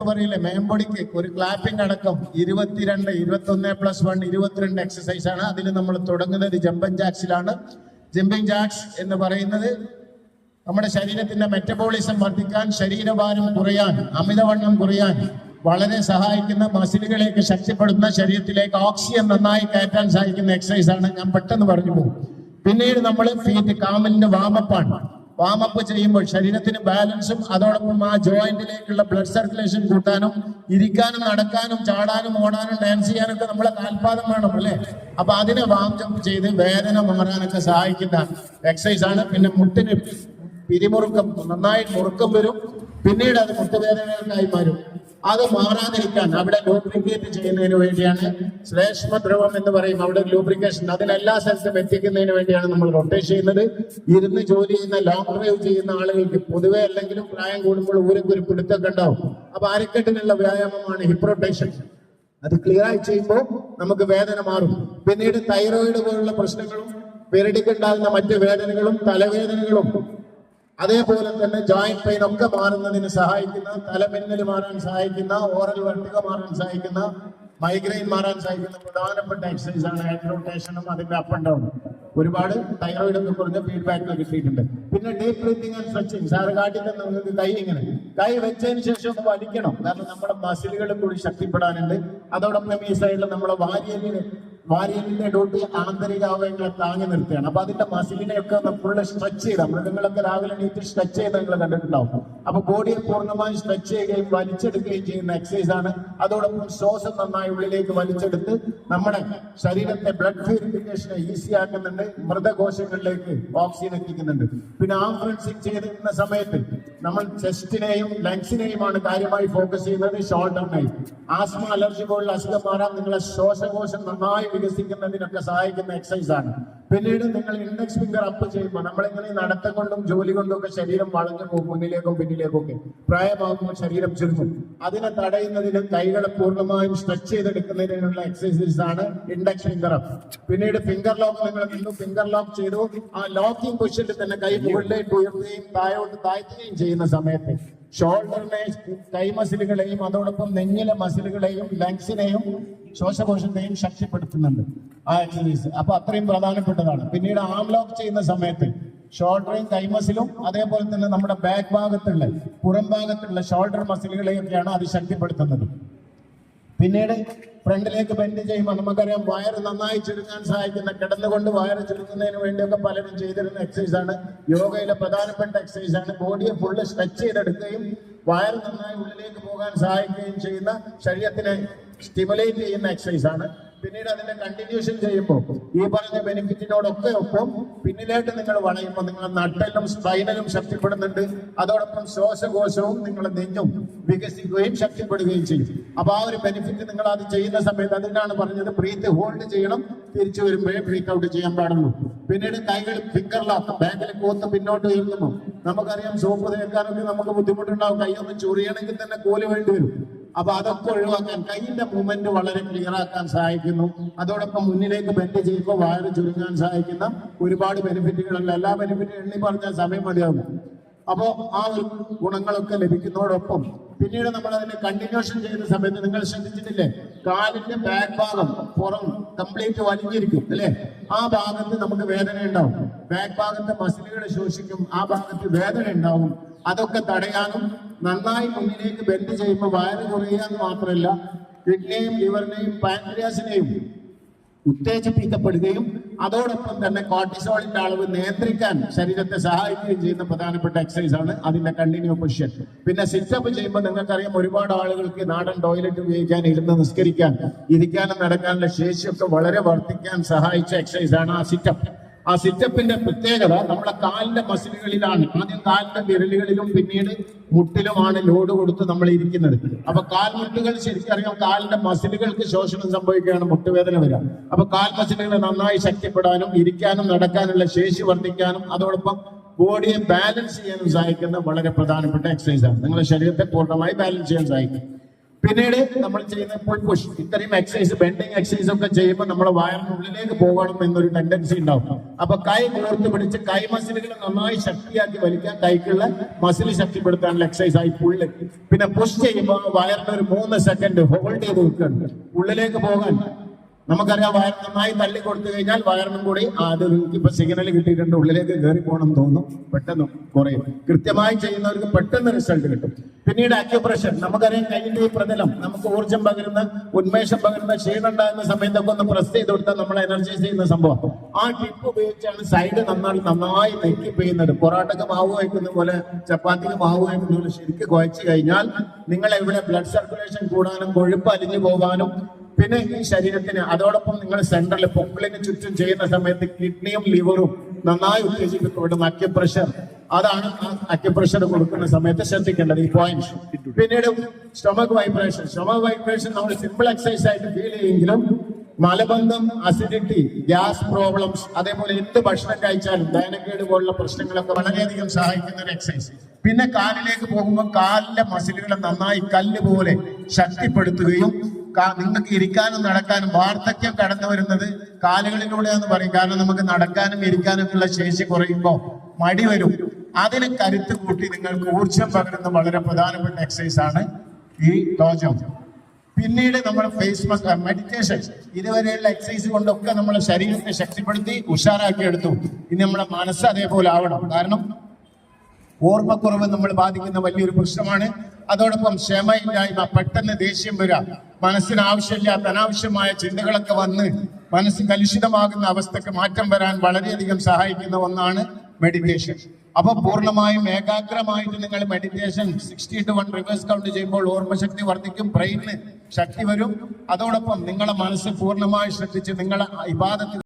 പറയില്ലേ മേമ്പൊടിക്ക് ഒരു ക്ലാപ്പിംഗ് അടക്കം ഇരുപത്തിരണ്ട് ഇരുപത്തി ഒന്ന് പ്ലസ് വൺ ഇരുപത്തിരണ്ട് എക്സസൈസ് ആണ്. അതിൽ നമ്മൾ തുടങ്ങുന്നത് ജമ്പൻ ജാക്സിലാണ് ജമ്പിംഗ് ജാക്സ് എന്ന് പറയുന്നത് നമ്മുടെ ശരീരത്തിന്റെ മെറ്റബോളിസം വർദ്ധിക്കാൻ ശരീരഭാരം കുറയാൻ അമിതവണ്ണം കുറയാൻ വളരെ സഹായിക്കുന്ന മസിലുകളേക്ക് ശക്തിപ്പെടുന്ന ശരീരത്തിലേക്ക് ഓക്സിജൻ നന്നായി കയറ്റാൻ സഹായിക്കുന്ന എക്സസൈസ് ആണ്. ഞാൻ പെട്ടെന്ന് പറഞ്ഞു പോകും. പിന്നീട് നമ്മൾ ഫീറ്റ് കാമലിന്റെ വാമപ്പാണ് വാമപ്പ് ചെയ്യുമ്പോൾ ശരീരത്തിന് ബാലൻസും അതോടൊപ്പം ആ ജോയിന്റിലേക്കുള്ള ബ്ലഡ് സർക്കുലേഷൻ കൂട്ടാനും ഇരിക്കാനും നടക്കാനും ചാടാനും ഓടാനും ഡാൻസ് ചെയ്യാനും ഒക്കെ നമ്മളെ കാൽപാദം വേണം അല്ലേ? അപ്പൊ അതിനെ വാം ജമ്പ് ചെയ്ത് വേദന മാറാനൊക്കെ സഹായിക്കുന്ന എക്സസൈസ് ആണ്. പിന്നെ മുട്ടിന് പിരിമുറുക്കം നന്നായി മുറുക്കം വരും. പിന്നീട് അത് മുട്ടുവേദനകൾക്കായി മാറും. അത് മാറാതിരിക്കാൻ അവിടെ ലൂബ്രിക്കേറ്റ് ചെയ്യുന്നതിന് വേണ്ടിയാണ്. ശ്ലേഷ്മദ്രവം എന്ന് പറയും അവിടെ ലൂബ്രിക്കേഷൻ അതിലെല്ലാ സ്ഥലത്തും എത്തിക്കുന്നതിന് വേണ്ടിയാണ് നമ്മൾ റൊട്ടേഷൻ ചെയ്യുന്നത്. ഇരുന്ന് ജോലി ചെയ്യുന്ന ലോങ് ഡ്രൈവ് ചെയ്യുന്ന ആളുകൾക്ക് പൊതുവെ അല്ലെങ്കിലും പ്രായം കൂടുമ്പോൾ ഊരൊക്കെ പിടുത്തൊക്കെ ഉണ്ടാവും. അപ്പൊ അരക്കെട്ടിനുള്ള വ്യായാമമാണ് ഹിപ്പ് റൊട്ടേഷൻ അത് ക്ലിയർ ആയി ചെയ്യുമ്പോൾ നമുക്ക് വേദന മാറും. പിന്നീട് തൈറോയിഡ് പോലുള്ള പ്രശ്നങ്ങളും പെരടിക്കുണ്ടാകുന്ന മറ്റ് വേദനകളും തലവേദനകളും അതേപോലെ തന്നെ ജോയിന്റ് പെയിൻ ഒക്കെ മാറുന്നതിന് സഹായിക്കുന്ന തലമിന്നൽ മാറാൻ സഹായിക്കുന്ന ഓറൽ വെട്ടിക മാറാൻ സഹായിക്കുന്ന മൈഗ്രെയിൻ മാറാൻ സഹായിക്കുന്ന പ്രധാനപ്പെട്ട എക്സസൈസ് ആണ് ഹെഡ് റൊട്ടേഷനും അതിന്റെ അപ്പ് ആൻഡ് ഡൗൺ ഒരുപാട് തൈറോയിഡ് ഒക്കെ കുറഞ്ഞ ഫീഡ്ബാക്ക് കിട്ടിയിട്ടുണ്ട്. പിന്നെ deep breathing and stretching sir കാട്ടിട്ട് നിങ്ങൾക്ക് കൈ ഇങ്ങനെ. കൈ വെച്ചതിന് ശേഷം ഒന്ന് വലിക്കണം. കാരണം നമ്മുടെ മസിലുകൾ കൂടി ശക്തിപ്പെടാനുണ്ട്. അതോടൊപ്പം ഈ സൈഡിൽ നമ്മുടെ വാരിയലിന് വാരിയലിന്റെ ഡോട്ട് ആന്തരിക അവയവങ്ങളെ താങ്ങി നിർത്തുകയാണ്. അപ്പൊ അതിന്റെ മസിലിനെ ഒക്കെ ഒന്ന് ഫുള്ള് സ്ട്രെച്ച് ചെയ്താൽ മൃഗങ്ങളൊക്കെ രാവിലെ എണീറ്റ് സ്ട്രെച്ച് ചെയ്ത് നിങ്ങൾ കണ്ടിട്ടുണ്ടാവും. അപ്പൊ ബോഡിയെ പൂർണമായും സ്ട്രെച്ച് ചെയ്യുകയും വലിച്ചെടുക്കുകയും ചെയ്യുന്ന എക്സസൈസ് ആണ്. അതോടൊപ്പം ശ്വാസം നന്നായി ഉള്ളിലേക്ക് വലിച്ചെടുത്ത് നമ്മുടെ ശരീരത്തെ ബ്ലഡ് പ്യൂരിഫിക്കേഷനെ ഈസി ആക്കുന്നുണ്ട്. മൃതകോശങ്ങളിലേക്ക് ഓക്സിജൻ എത്തിക്കുന്നുണ്ട്. പിന്നെ ആം ഫ്രൻസിങ് ചെയ്തിരുന്ന സമയത്ത് നമ്മൾ ചെസ്റ്റിനെയും ലങ്സിനെയുമാണ് കാര്യമായി ഫോക്കസ് ചെയ്യുന്നത് ഷോർട്ട് ഷോൾഡറിനെയും ആസ്മ അലർജി പോലുള്ള അസുഖം മാറാൻ നിങ്ങളെ ശ്വാസകോശം നന്നായി വികസിക്കുന്നതിനൊക്കെ സഹായിക്കുന്ന എക്സസൈസ് ആണ്. പിന്നീട് നിങ്ങൾ ഇൻഡെക്സ് ഫിംഗർ അപ്പ് ചെയ്യുമ്പോൾ നമ്മളിങ്ങനെ നടത്തം കൊണ്ടും ജോലി കൊണ്ടും ഒക്കെ ശരീരം വളഞ്ഞു പോകും മുന്നിലേക്കും പിന്നിലേക്കും ഒക്കെ. പ്രായമാകുമ്പോൾ ശരീരം ചുരുങ്ങും. അതിനെ തടയുന്നതിന് കൈകളെ പൂർണമായും സ്ട്രെച്ച് ചെയ്തെടുക്കുന്നതിനുള്ള എക്സസൈസ് ആണ് ഇൻഡെക്സ് ഫിംഗർ അപ്പ് പിന്നീട് ഫിംഗർ ലോക്ക് നിങ്ങൾ നിന്നു ഫിംഗർ ലോക്ക് ചെയ്തു. ആ ലോക്കിംഗ് പൊസിഷനിൽ തന്നെ കൈ മുകളിലേക്ക് ഉയർത്തുകയും താഴോട്ട് താഴ്ത്തുകയും ചെയ്യുന്ന സമയത്ത് ഷോൾഡറിനെ കൈ മസിലുകളെയും അതോടൊപ്പം നെഞ്ഞിലെ മസിലുകളെയും ലങ്സിനെയും ശ്വാസകോശത്തെയും ശക്തിപ്പെടുത്തുന്നുണ്ട്. ആ എക്സസൈസ് അപ്പൊ അത്രയും പ്രധാനപ്പെട്ടതാണ്. പിന്നീട് ആം ലോക്ക് ചെയ്യുന്ന സമയത്ത് ഷോൾഡറും കൈമസിലും അതേപോലെ തന്നെ നമ്മുടെ ബാക്ക് ഭാഗത്തുള്ള പുറം ഭാഗത്തുള്ള ഷോൾഡർ മസിലുകളെയൊക്കെയാണ് അത് ശക്തിപ്പെടുത്തുന്നത്. പിന്നീട് ഫ്രണ്ടിലേക്ക് ബെൻഡ് ചെയ്യുമ്പോൾ നമുക്കറിയാം വയറ് നന്നായി ചുരുങ്ങാൻ സഹായിക്കുന്ന കിടന്നുകൊണ്ട് വയറ് ചുരുക്കുന്നതിന് വേണ്ടിയൊക്കെ പലരും ചെയ്തിരുന്ന എക്സസൈസാണ് യോഗയിലെ പ്രധാനപ്പെട്ട എക്സസൈസാണ് ബോഡിയെ ഫുള്ള് സ്ട്രെച്ച് ചെയ്തെടുക്കുകയും വയറ് നന്നായി ഉള്ളിലേക്ക് പോകാൻ സഹായിക്കുകയും ചെയ്യുന്ന ശരീരത്തിനെ സ്റ്റിമുലേറ്റ് ചെയ്യുന്ന എക്സസൈസാണ് പിന്നീട് അതിന്റെ കണ്ടിന്യൂഷൻ ചെയ്യുമ്പോൾ ഈ പറഞ്ഞ ബെനിഫിറ്റിനോടൊക്കെ ഒപ്പം പിന്നിലായിട്ട് നിങ്ങൾ വളയുമ്പോൾ നിങ്ങളുടെ നട്ടലും സ്പൈനലും ശക്തിപ്പെടുന്നുണ്ട്. അതോടൊപ്പം ശ്വാസകോശവും നിങ്ങളുടെ നെഞ്ഞും വികസിക്കുകയും ശക്തിപ്പെടുകയും ചെയ്യും. അപ്പൊ ആ ഒരു ബെനിഫിറ്റ് നിങ്ങൾ അത് ചെയ്യുന്ന സമയത്ത് അതിനാണ് പറഞ്ഞത് ബ്രീത്ത് ഹോൾഡ് ചെയ്യണം തിരിച്ചു വരുമ്പോഴേ ബ്രേക്ക് ഔട്ട് ചെയ്യാൻ പാടുള്ളൂ. പിന്നീട് കൈകൾ ഫിംഗർ ലോക്ക് ബാക്കിൽ കൂത്ത് പിന്നോട്ട് ഉയർത്തുമ്പോൾ നമുക്കറിയാം സോപ്പ് തേക്കാനൊക്കെ നമുക്ക് ബുദ്ധിമുട്ടുണ്ടാവും. കൈയൊന്ന് ചൊറിയണമെങ്കിൽ തന്നെ കോൽ വേണ്ടി വരും. അപ്പൊ അതൊക്കെ ഒഴിവാക്കാൻ കൈയിന്റെ മൂവ്മെന്റ് വളരെ ക്ലിയർ ആക്കാൻ സഹായിക്കുന്നു. അതോടൊപ്പം മുന്നിലേക്ക് ബെൻഡ് ചെയ്യുമ്പോൾ വയറ് ചുരുങ്ങാൻ സഹായിക്കുന്ന ഒരുപാട് ബെനിഫിറ്റുകളുണ്ട്. എല്ലാ ബെനിഫിറ്റും എണ്ണി പറഞ്ഞാൽ സമയം മതിയാകും അപ്പോ ആ ഒരു ഗുണങ്ങളൊക്കെ ലഭിക്കുന്നതോടൊപ്പം പിന്നീട് നമ്മൾ അതിനെ കണ്ടിന്യൂഷൻ ചെയ്യുന്ന സമയത്ത് നിങ്ങൾ ശ്രദ്ധിച്ചിട്ടില്ലേ? കാലിന്റെ ബാക്ക് ഭാഗം പുറം കംപ്ലീറ്റ് വലിഞ്ഞിരിക്കും അല്ലെ? ആ ഭാഗത്ത് നമുക്ക് വേദന ഉണ്ടാവും. ബാക്ക് ഭാഗത്തെ മസിലുകളെ ശോഷിക്കും ആ ഭാഗത്ത് വേദന ഉണ്ടാവും. അതൊക്കെ തടയാനും നന്നായി മുന്നിലേക്ക് ബെൻഡ് ചെയ്യുമ്പോൾ വയറ് കുറയുക എന്ന് മാത്രമല്ല കിഡ്നിയും ലിവറിനെയും പാൻക്രിയാസിനെയും ഉത്തേജിപ്പിക്കപ്പെടുകയും അതോടൊപ്പം തന്നെ കോർട്ടിസോളിന്റെ അളവ് നിയന്ത്രിക്കാൻ ശരീരത്തെ സഹായിക്കുകയും ചെയ്യുന്ന പ്രധാനപ്പെട്ട എക്സസൈസ് ആണ് അതിന്റെ കണ്ടിന്യൂ പൊസിഷൻ പിന്നെ സിറ്റപ്പ് ചെയ്യുമ്പോൾ നിങ്ങൾക്കറിയാം ഒരുപാട് ആളുകൾക്ക് നാടൻ ടോയ്ലറ്റ് ഉപയോഗിക്കാൻ ഇരുന്ന് നിസ്കരിക്കാൻ ഇരിക്കാനും നടക്കാനുള്ള ശേഷിയൊക്കെ വളരെ വർദ്ധിക്കാൻ സഹായിച്ച എക്സസൈസ് ആണ് ആ സിറ്റപ്പ് ആ സിറ്റപ്പിന്റെ പ്രത്യേകത നമ്മുടെ കാലിന്റെ മസിലുകളിലാണ്. ആദ്യം കാലിന്റെ വിരലുകളിലും പിന്നീട് മുട്ടിലുമാണ് ലോഡ് കൊടുത്ത് നമ്മൾ ഇരിക്കുന്നത്. അപ്പൊ കാൽമുട്ടുകൾ ശരിക്കറിയാം കാലിന്റെ മസിലുകൾക്ക് ശോഷണം സംഭവിക്കുകയാണ് മുട്ടുവേദന വരിക. അപ്പൊ കാൽ മസിലുകൾ നന്നായി ശക്തിപ്പെടാനും ഇരിക്കാനും നടക്കാനുള്ള ശേഷി വർദ്ധിക്കാനും അതോടൊപ്പം ബോഡിയെ ബാലൻസ് ചെയ്യാനും സഹായിക്കുന്ന വളരെ പ്രധാനപ്പെട്ട എക്സസൈസ് ആണ്. നിങ്ങളുടെ ശരീരത്തെ പൂർണമായി ബാലൻസ് ചെയ്യാൻ സഹായിക്കും. പിന്നീട് നമ്മൾ ചെയ്യുന്ന ഫുൾ പുഷ് ഇത്രയും എക്സസൈസ് ബെൻഡിങ് എക്സസൈസ് ഒക്കെ ചെയ്യുമ്പോൾ നമ്മൾ വയറിനുള്ളിലേക്ക് പോകണം എന്നൊരു ടെൻഡൻസി ഉണ്ടാവും. അപ്പൊ കൈ കോർത്ത് പിടിച്ച് കൈ മസിലുകൾ നന്നായി ശക്തിയാക്കി വലിക്കാൻ കൈക്കുള്ള മസിൽ ശക്തിപ്പെടുത്താനുള്ള എക്സസൈസ് ആയി പുള്ളി പിന്നെ പുഷ് ചെയ്യുമ്പോൾ വയറിന് ഒരു മൂന്ന് സെക്കൻഡ് ഹോൾഡ് ചെയ്ത് നിൽക്കുന്നുണ്ട് ഉള്ളിലേക്ക് പോകാൻ. നമുക്കറിയാം വയർ നന്നായി തള്ളി കൊടുത്തു കഴിഞ്ഞാൽ വയറിനും കൂടി അത് ഇപ്പൊ സിഗ്നൽ കിട്ടിയിട്ടുണ്ട്. ഉള്ളിലേക്ക് കയറി പോകണം തോന്നും പെട്ടെന്ന് കുറയും. കൃത്യമായി ചെയ്യുന്നവർക്ക് പെട്ടെന്ന് റിസൾട്ട് കിട്ടും. പിന്നീട് അക്യുപ്രഷർ നമുക്കറിയാം കൈയിന്റെ ഈ പ്രതലം നമുക്ക് ഊർജം പകരുന്ന ഉന്മേഷം പകരുന്ന ക്ഷീണം ഉണ്ടാകുന്ന സമയത്തൊക്കെ ഒന്ന് പ്രസ് ചെയ്ത് കൊടുത്താൽ നമ്മൾ എനർജൈസ് ചെയ്യുന്ന സംഭവം. ആ ടിപ്പ് ഉപയോഗിച്ചാണ് സൈഡ് നന്നായി നന്നായി നെക്കി പെയ്യുന്നത് പൊറോട്ടക്ക് മാവ് കഴിക്കുന്ന പോലെ ചപ്പാത്തിക്ക് മാവ് കഴിക്കുന്ന പോലെ ശരിക്കും കുഴച്ച് കഴിഞ്ഞാൽ നിങ്ങളെ ഇവിടെ ബ്ലഡ് സർക്കുലേഷൻ കൂടാനും കൊഴുപ്പ് അലിഞ്ഞു പോകാനും പിന്നെ ഈ ശരീരത്തിന് അതോടൊപ്പം നിങ്ങൾ സെൻട്രൽ പൊക്കിളിന് ചുറ്റും ചെയ്യുന്ന സമയത്ത് കിഡ്നിയും ലിവറും നന്നായി ഉത്തേജിപ്പിക്കപ്പെടും. അക്യുപ്രഷർ അതാണ് അക്യുപ്രഷർ കൊടുക്കുന്ന സമയത്ത് ശ്രദ്ധിക്കേണ്ടത് ഈ പോയിന്റ് പിന്നീട് സ്റ്റൊമക് വൈബ്രേഷൻ സ്റ്റൊമക് വൈബ്രേഷൻ നമ്മൾ സിമ്പിൾ എക്സസൈസ് ആയിട്ട് ഫീൽ ചെയ്യുമെങ്കിലും മലബന്ധം അസിഡിറ്റി ഗ്യാസ് പ്രോബ്ലംസ് അതേപോലെ എന്ത് ഭക്ഷണം കഴിച്ചാലും ദഹനക്കേട് പോലുള്ള പ്രശ്നങ്ങളൊക്കെ വളരെയധികം സഹായിക്കുന്ന ഒരു എക്സസൈസ് പിന്നെ കാലിലേക്ക് പോകുമ്പോൾ കാലിലെ മസിലുകളെ നന്നായി കല്ല് പോലെ ശക്തിപ്പെടുത്തുകയും നിങ്ങൾക്ക് ഇരിക്കാനും നടക്കാനും വാർദ്ധക്യം കടന്നു വരുന്നത് കാലുകളിലൂടെയാന്ന് പറയും. കാരണം നമുക്ക് നടക്കാനും ഇരിക്കാനും ഉള്ള ശേഷി കുറയുമ്പോൾ മടി വരും. അതിന് കരുത്ത് കൂട്ടി നിങ്ങൾക്ക് ഊർജം പകരുന്ന വളരെ പ്രധാനപ്പെട്ട എക്സസൈസ് ആണ് ഈ ടോജം പിന്നീട് നമ്മൾ ഫേസ് മെഡിറ്റേഷൻ ഇതുവരെയുള്ള എക്സസൈസ് കൊണ്ടൊക്കെ നമ്മളെ ശരീരത്തെ ശക്തിപ്പെടുത്തി ഉഷാറാക്കി എടുത്തു. ഇനി നമ്മുടെ മനസ്സ് അതേപോലെ ആവണം. കാരണം ഓർമ്മക്കുറവ് നമ്മൾ ബാധിക്കുന്ന വലിയൊരു പ്രശ്നമാണ്. അതോടൊപ്പം ക്ഷമയില്ലായ്മ പെട്ടെന്ന് ദേഷ്യം വരിക മനസ്സിന് ആവശ്യമില്ലാത്ത അനാവശ്യമായ ചിന്തകളൊക്കെ വന്ന് മനസ്സ് കലുഷിതമാകുന്ന അവസ്ഥക്ക് മാറ്റം വരാൻ വളരെയധികം സഹായിക്കുന്ന ഒന്നാണ് മെഡിറ്റേഷൻ അപ്പൊ പൂർണമായും ഏകാഗ്രമായിട്ട് നിങ്ങൾ meditation sixty to one reverse count ചെയ്യുമ്പോൾ ഓർമ്മശക്തി വർദ്ധിക്കും ബ്രെയിനിന് ശക്തി വരും. അതോടൊപ്പം നിങ്ങളെ മനസ്സ് പൂർണമായി ശ്രദ്ധിച്ച് നിങ്ങളെ ഇബാദത്ത്